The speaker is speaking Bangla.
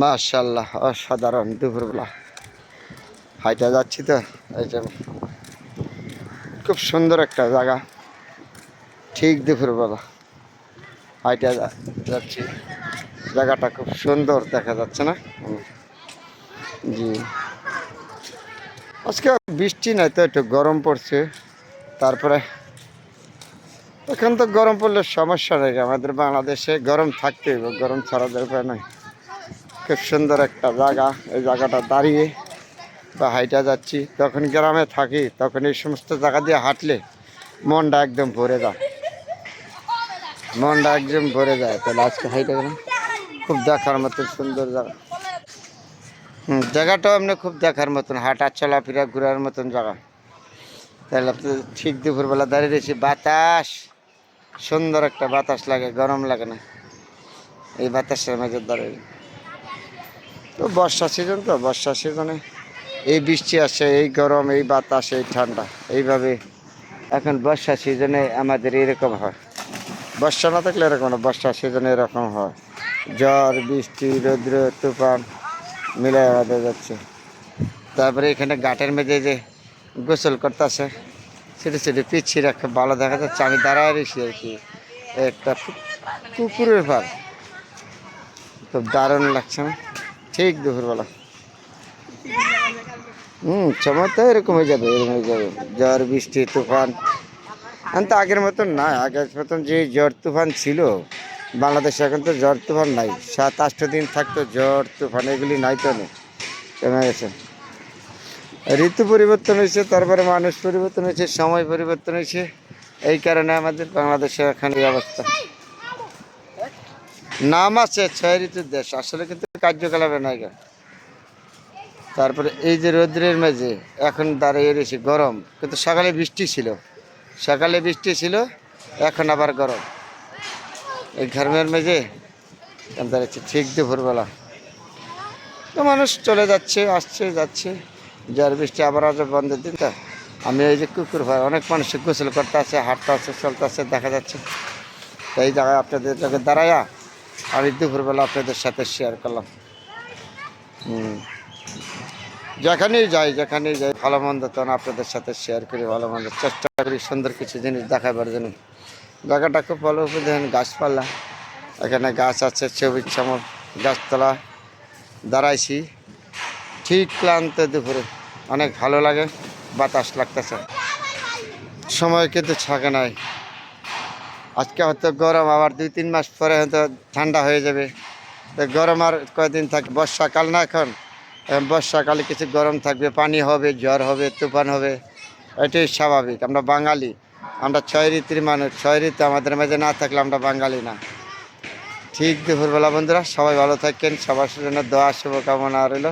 মাশাল্লাহ অসাধারণ দুপুরবেলা। হাইটা যাচ্ছি তো যে খুব সুন্দর একটা জায়গা। ঠিক দুপুরবেলা হাইটা যাচ্ছি। জায়গাটা খুব সুন্দর দেখা যাচ্ছে না? জি। আজকে বৃষ্টি নাই তো, একটু গরম পড়ছে। তারপরে এখন তো গরম পড়লে সমস্যা নেই, আমাদের বাংলাদেশে গরম থাকতে গরম ছাড়া দরকার নাই খুব সুন্দর একটা জায়গা। এই জায়গাটা দাঁড়িয়ে বা হাইটা যাচ্ছি। তখন গ্রামে থাকি, তখন এই সমস্ত জায়গা দিয়ে হাঁটলে মনটা একদম ভরে যায়। মনটা একদম ভরে যায়। তাহলে আজকে হাইটা গেলাম। খুব দেখার মতন সুন্দর জায়গা। হুম, জায়গাটাও এমনি খুব দেখার মতন, হাঁটা চলাফেরা ঘোরার মতন জায়গা। তাহলে আপনি ঠিক দুপুরবেলা দাঁড়িয়ে রয়েছি। বাতাস, সুন্দর একটা বাতাস লাগে, গরম লাগে না। এই বাতাসের মাঝে দাঁড়িয়ে। তো বর্ষা সিজন তো, বর্ষা সিজনে এই বৃষ্টি আসে, এই গরম, এই বাতাস, এই ঠান্ডা, এইভাবে এখন বর্ষা সিজনে আমাদের এরকম হয়। বর্ষা না থাকলে এরকম না, বর্ষা সিজনে এরকম হয়। ঝড়, বৃষ্টি, রৌদ্র, তুফান মিলে আমাদের যাচ্ছে। তারপরে এখানে ঘাটের মেঝে যে গোসল করতেছে ছোটো ছোটো পিচ্ছি রাখে ভালো দেখা যাচ্ছে। আমি দাঁড়ায় রয়েছি আর কি, একটা পুকুরের পার খুব দারুণ লাগছে না? ঠিক দুপুরবেলা। হুম তো এরকম হয়ে যাবে, এরকম হয়ে যাবে। ঝড় বৃষ্টি, তুফান। এখন তো আগের মতন না, আগের মতন যে ঝড় তুফান ছিল, বাংলাদেশে এখন তো ঝড় তুফান নাই। সাত আষ্ট দিন থাকতো ঝড় তুফান, এগুলি নাই তো নেই কমে গেছে? ঋতু পরিবর্তন হয়েছে, তারপরে মানুষ পরিবর্তন হয়েছে, সময় পরিবর্তন হয়েছে। এই কারণে আমাদের বাংলাদেশে এখন এই অবস্থা। নাম আছে, ছয় ঋতুর দেশ, আসলে কিন্তু কার্যকলাপে নাই। তারপরে এই যে রৌদ্রের মেঝে এখন দাঁড়িয়ে রয়েছে গরম, কিন্তু সকালে বৃষ্টি ছিল। সকালে বৃষ্টি ছিল, এখন আবার গরম। এই ঘরমের মেঝে এখন দাঁড়িয়েছে ঠিক দুপুরবেলা। তো মানুষ চলে যাচ্ছে, আসছে, যাচ্ছে। ঝড় বৃষ্টি আবার আজ বন্ধের দিন তো। আমি এই যে কুকুর ভাই অনেক মানুষ গোসল করতে আছে হাঁটতে আছে চলতে আছে দেখা যাচ্ছে। এই জায়গায় আপনাদের দাঁড়ায়া আমি দুপুরবেলা আপনাদের সাথে শেয়ার করলাম। যেখানেই যাই যেখানেই যাই, ভালো মন্দ তখন আপনাদের সাথে শেয়ার করি, ভালো মন্দ, চেষ্টা করি, সুন্দর কিছু জিনিস দেখাবার জন্য। জায়গাটা খুব ভালো দেখেন গাছপালা। এখানে গাছ আছে ছবির চামল গাছতলা, দাঁড়াইছি। ঠিক ক্লান্ত দুপুরে। অনেক ভালো লাগে, বাতাস লাগতেছে। সময় কিন্তু থাকে নাই। আজকে হয়তো গরম, আবার দুই, তিন মাস পরে হয়তো ঠান্ডা হয়ে যাবে। গরম আর কয়দিন থাকে, বর্ষাকাল না এখন। বর্ষাকালে কিছু গরম থাকবে, পানি হবে, জ্বর হবে, তুফান হবে, এটাই স্বাভাবিক। আমরা বাঙালি, আমরা ছয় ঋতুর মানুষ, ছয় ঋতু আমাদের মাঝে না থাকলে আমরা বাঙালি না। ঠিক দুপুরবেলা বন্ধুরা, সবাই ভালো থাকেন, সবার জন্য দোয়া, শুভকামনা রইল।